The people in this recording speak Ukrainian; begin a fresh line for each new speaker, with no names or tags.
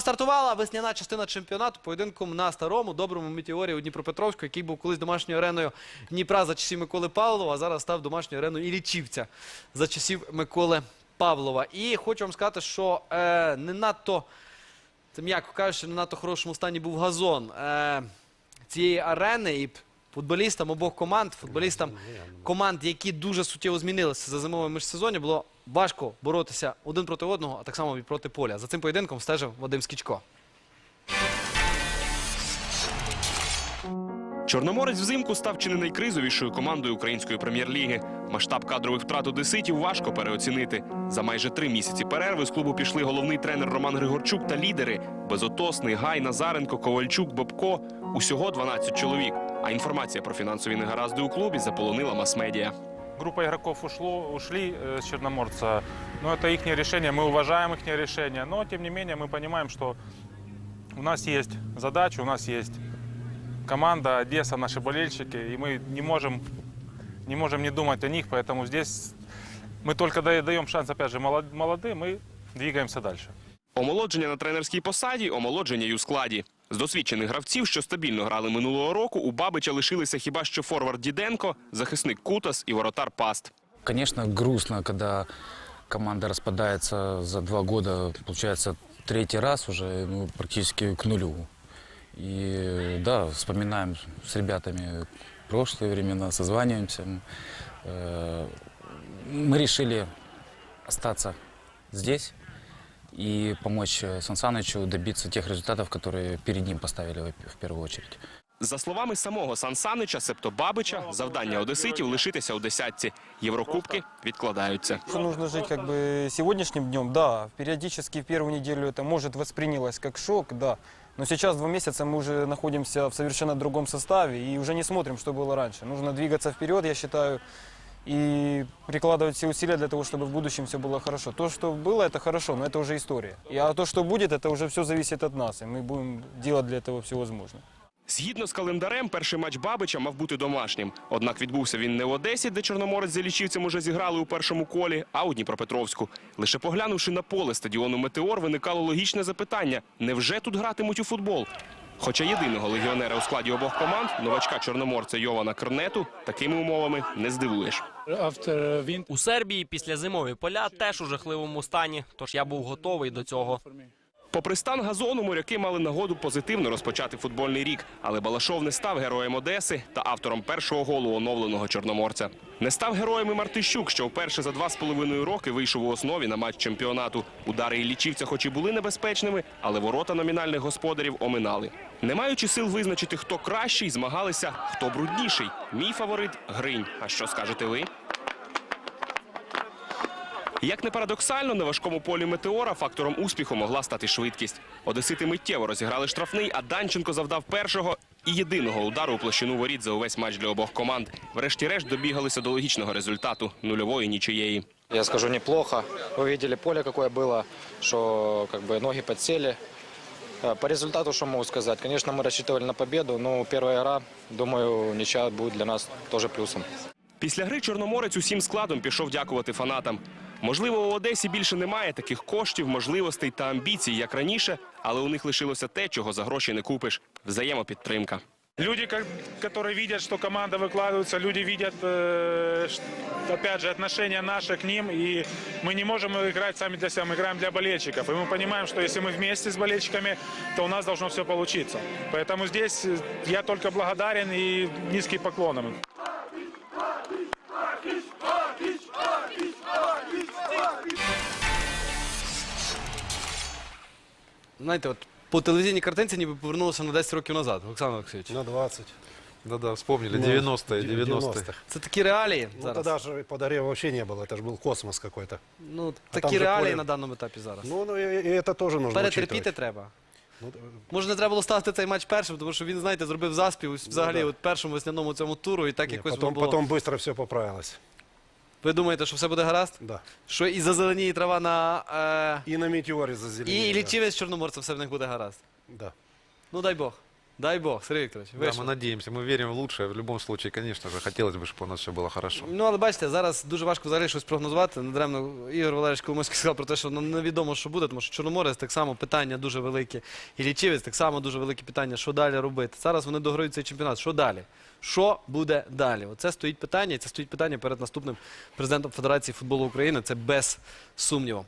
Стартувала весняна частина чемпіонату поєдинком на старому доброму метеорі у Дніпропетровську, який був колись домашньою ареною Дніпра за часів Миколи Павлова, а зараз став домашньою ареною Іллічівця за часів Миколи Павлова. І хочу вам сказати, що е, не надто, це м'яко кажучи, не надто хорошому стані був газон е, цієї арени і футболістам обох команд, футболістам команд, які дуже суттєво змінилися за зимове міжсезоння, було важко боротися один проти одного, а так само і проти поля. За цим поєдинком стежив Вадим Скічко.
Чорноморець взимку став чи не найкризовішою командою української прем'єр-ліги. Масштаб кадрових втрат одеситів важко переоцінити. За майже три місяці перерви з клубу пішли головний тренер Роман Григорчук та лідери Безотосний, Гай, Назаренко, Ковальчук, Бобко. Усього 12 чоловік. А інформація про фінансові негаразди у клубі заполонила мас-медіа
Группа игроков ушло, ушли э, с Черноморца. Но это их решение, мы уважаем их решение. Но, тем не менее, мы понимаем, что у нас есть задача, у нас есть команда, Одесса, наши болельщики, и мы не можем не, можем не думать о них, поэтому здесь мы только да- даем шанс, опять же, молод- молодым и двигаемся дальше.
Омолодження на тренерській посаді, омолодження й у складі. З досвідчених гравців, що стабільно грали минулого року, у Бабича лишилися хіба що форвард Діденко, захисник Кутас і воротар Паст.
Конечно, грустно, когда команда распадается за два года, получается, третий раз уже ну, практически к нулю. И да, вспоминаем с ребятами прошлые времена, созваниваемся. Э, Мы решили остаться здесь и помочь э, Сан Санычу добиться тех результатов, которые перед ним поставили в- в первую очередь.
За словами самого Сан Санича, себто Бабича, завдання одеситів лишитися у десятці. Єврокубки відкладаються.
Что нужно жить как бы сегодняшним днем, да. Периодически в первую неделю это может воспринялось как шок, да. Но сейчас два месяца мы уже находимся в совершенно другом составе и уже не смотрим, что было раньше. Нужно двигаться вперед, я считаю, и прикладывать все усилия для того, чтобы в будущем все было хорошо. То, что было, это хорошо, но это уже история. И, а то, что будет, это уже все зависит от нас, и мы будем делать для этого все возможное.
Згідно з календарем, перший матч Бабича мав бути домашнім. Однак відбувся він не в Одесі, де Чорноморець з Іллічівцем уже зіграли у першому колі, а у Дніпропетровську. Лише поглянувши на поле стадіону Метеор, виникало логічне запитання: невже тут гратимуть у футбол? Хоча єдиного легіонера у складі обох команд, новачка чорноморця Йована Кернету, такими умовами не здивуєш.
У Сербії після зимові поля теж у жахливому стані, тож я був готовий до цього.
Попри стан газону, моряки мали нагоду позитивно розпочати футбольний рік, але Балашов не став героєм Одеси та автором першого голу оновленого чорноморця. Не став героєм і Мартищук, що вперше за два з половиною роки вийшов у основі на матч чемпіонату. Удари Іллічівця хоч і були небезпечними, але ворота номінальних господарів оминали. Не маючи сил визначити, хто кращий, змагалися, хто брудніший. Мій фаворит Гринь. А що скажете ви? Як не парадоксально, на важкому полі метеора фактором успіху могла стати швидкість. Одесити миттєво розіграли штрафний, а Данченко завдав першого і єдиного удару у площину воріт за увесь матч для обох команд. Врешті-решт добігалися до логічного результату нульової нічиєї.
Я скажу неплохо. Вы видели поле, какое было, что как бы ноги подсели. Э, По результату, что могу сказать? Конечно, мы рассчитывали на победу, но первая игра, думаю, ничья будет для нас тоже плюсом.
Після гри Чорноморець усім складом пішов дякувати фанатам. Можливо, у Одесі більше немає таких коштів, можливостей та амбіцій, як раніше, але у них лишилося те, чого за гроші не купиш взаємопідтримка.
Люди, как- которые видят, что команда выкладывается, люди видят, э, ш- опять же, отношение наше к ним, и мы не можем играть сами для себя, мы играем для болельщиков. И мы понимаем, что если мы вместе с болельщиками, то у нас должно все получиться. Поэтому здесь э, я только благодарен и низкий поклон им.
Знаєте, от по телевізійній картинці ніби повернулося на 10 років назад, Олександр Олексійович.
На 20.
Да-да, вспомнили,
Ну,
90-е,
90-х.
90-е.
Це такі реалії
Ну,
зараз.
тогда же под Аре вообще не было, это же был космос какой-то.
Ну,
там
такі
же
реалії
поле-
на даному етапі зараз.
Ну, ну и, и это тоже нужно
Перетерпіти
учитывать.
треба.
Ну, э,
Може, не треба було ставити цей матч першим, тому що він, знаєте, зробив заспів ось взагалі
да.
от першому весняному цьому туру, і так
не,
якось
потом,
воно було.
потом быстро все поправилось.
Ви думаєте, що все буде гаразд?
Да.
Що і зазеленіє трава на. Е...
І на метеоре
І,
зазеленели.
і лічівець чорноморця все в них буде гаразд.
Да.
Ну дай Бог. Дай Бог, Сергій Вікторович,
Да,
вийшло.
мы надеемся, мы верим в лучшее. В любом случае, конечно же, хотелось бы, чтобы у нас все было хорошо.
Ну, але бачите, зараз дуже важко взагалі щось прогнозувати. Недаремно Ігор Валерійович Коломойський сказав про те, що ну, невідомо, що буде, тому що Чорноморець так само питання дуже велике. І Лічівець так само дуже велике питання, що далі робити. Зараз вони дограють цей чемпіонат. Що далі? Що буде далі? Оце стоїть питання, і це стоїть питання перед наступним президентом Федерації футболу України. Це без сумніву.